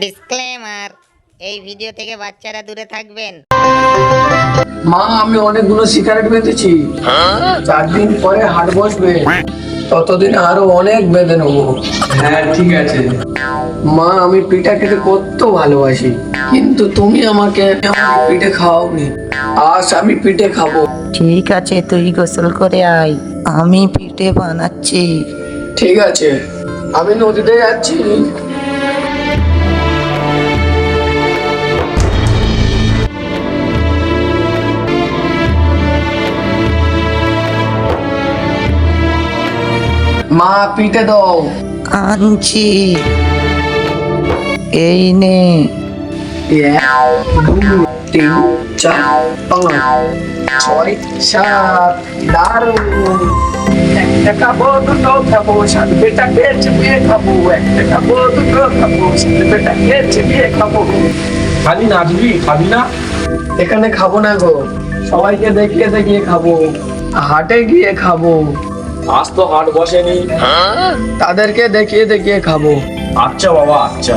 Disclaimer এই video থেকে বাচ্চারা দূরে থাকবেন। মা আমি অনেকগুলো সিগারেট বেঁধেছি। চার দিন পরে হাট বসবে। ততদিন আরও অনেক বেঁধে নেব। হ্যাঁ ঠিক আছে। মা আমি পিঠা খেতে কত ভালোবাসি। কিন্তু তুমি আমাকে আমাকে পিঠে খাওয়াওনি। আজ আমি পিঠে খাব। ঠিক আছে তুই গোসল করে আয়। আমি পিঠে বানাচ্ছি। ঠিক আছে। আমি নদীতে যাচ্ছি। মা পিঠে দাও। আনছি এই নে। তিন চার পাঁচ ছয় সাত দারুণ। একটা খাব দুটো খাব সাত বেটা খেয়েছে বিয়ে খাব একটা খাব দুটো খাব সাত বেটা খাব। খালি নাচবি খাবি না? এখানে খাব না গো। সবাইকে দেখিয়ে দেখিয়ে খাব। হাটে গিয়ে খাব। আজ তো হাট বসেনি। তাদেরকে দেখিয়ে দেখিয়ে খাব। আচ্ছা বাবা আচ্ছা।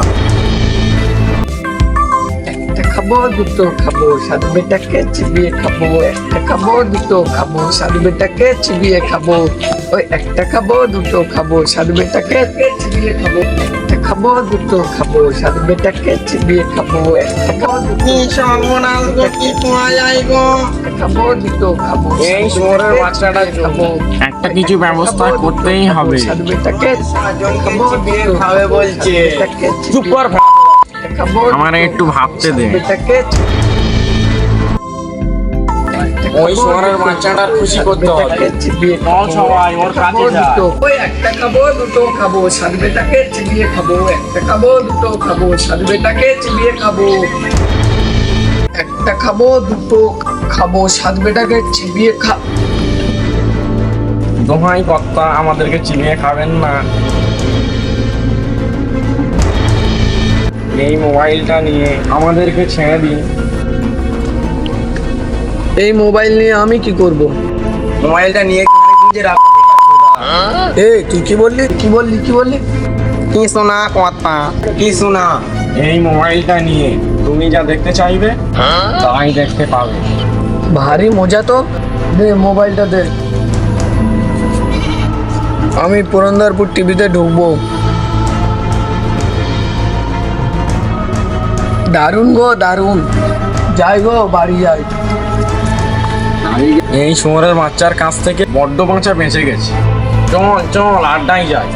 একটা খাব দুটো খাব সাধু বেটাকে চিবিয়ে খাব। একটা খাব দুটো খাব সাধু বেটাকে চিবিয়ে খাব। ওই একটা খাব দুটো খাব সাধু বেটাকে চিবিয়ে খাব। একটা খাব দুটো খাব সাত বেটাকে চিবিয়ে খাব একটা খাব। দুটো সর্বনাশ গো কি পাওয়া যায় গো? খাব দুটো খাব এই শহরের বাচ্চাটা খাব। একটা কিছু ব্যবস্থা করতেই হবে। সাত বেটাকে খাব বিয়ে খাবে বলছে। চুপ কর খাব আমার একটু ভাবতে দে। বেটাকে ওই শহরের বাচ্চাটার খুশি করতে হবে। সবাই ওর কাছে ওই একটা খাব দুটো খাব সাত বেটাকে চিবিয়ে খাব। একটা খাব দুটো খাব সাত বেটাকে চিবিয়ে খাব। একটা খাব দুটো খাব সাত বেটাকে চিবিয়ে খা দোহাই কর্তা আমাদেরকে চিনিয়ে খাবেন না। এই মোবাইলটা নিয়ে আমাদেরকে ছেড়ে দিন। এই মোবাইল নিয়ে আমি কি করব? মোবাইলটা নিয়ে এই তুই কি বললি? কি বললি? কি বললি? কি শোনা কথা কি শোনা? এই মোবাইলটা নিয়ে তুমি যা দেখতে চাইবে তাই দেখতে পাবে। ভারী মজা তো। দে মোবাইলটা দে। আমি পুরন্দরপুর টিভিতে ঢুকবো। দারুণ গো দারুণ। যাই গো বাড়ি যাই। এই শহরের বাচ্চার কাছ থেকে বড্ড বাঁচা বেঁচে গেছে। চল চল আড্ডায় যাই।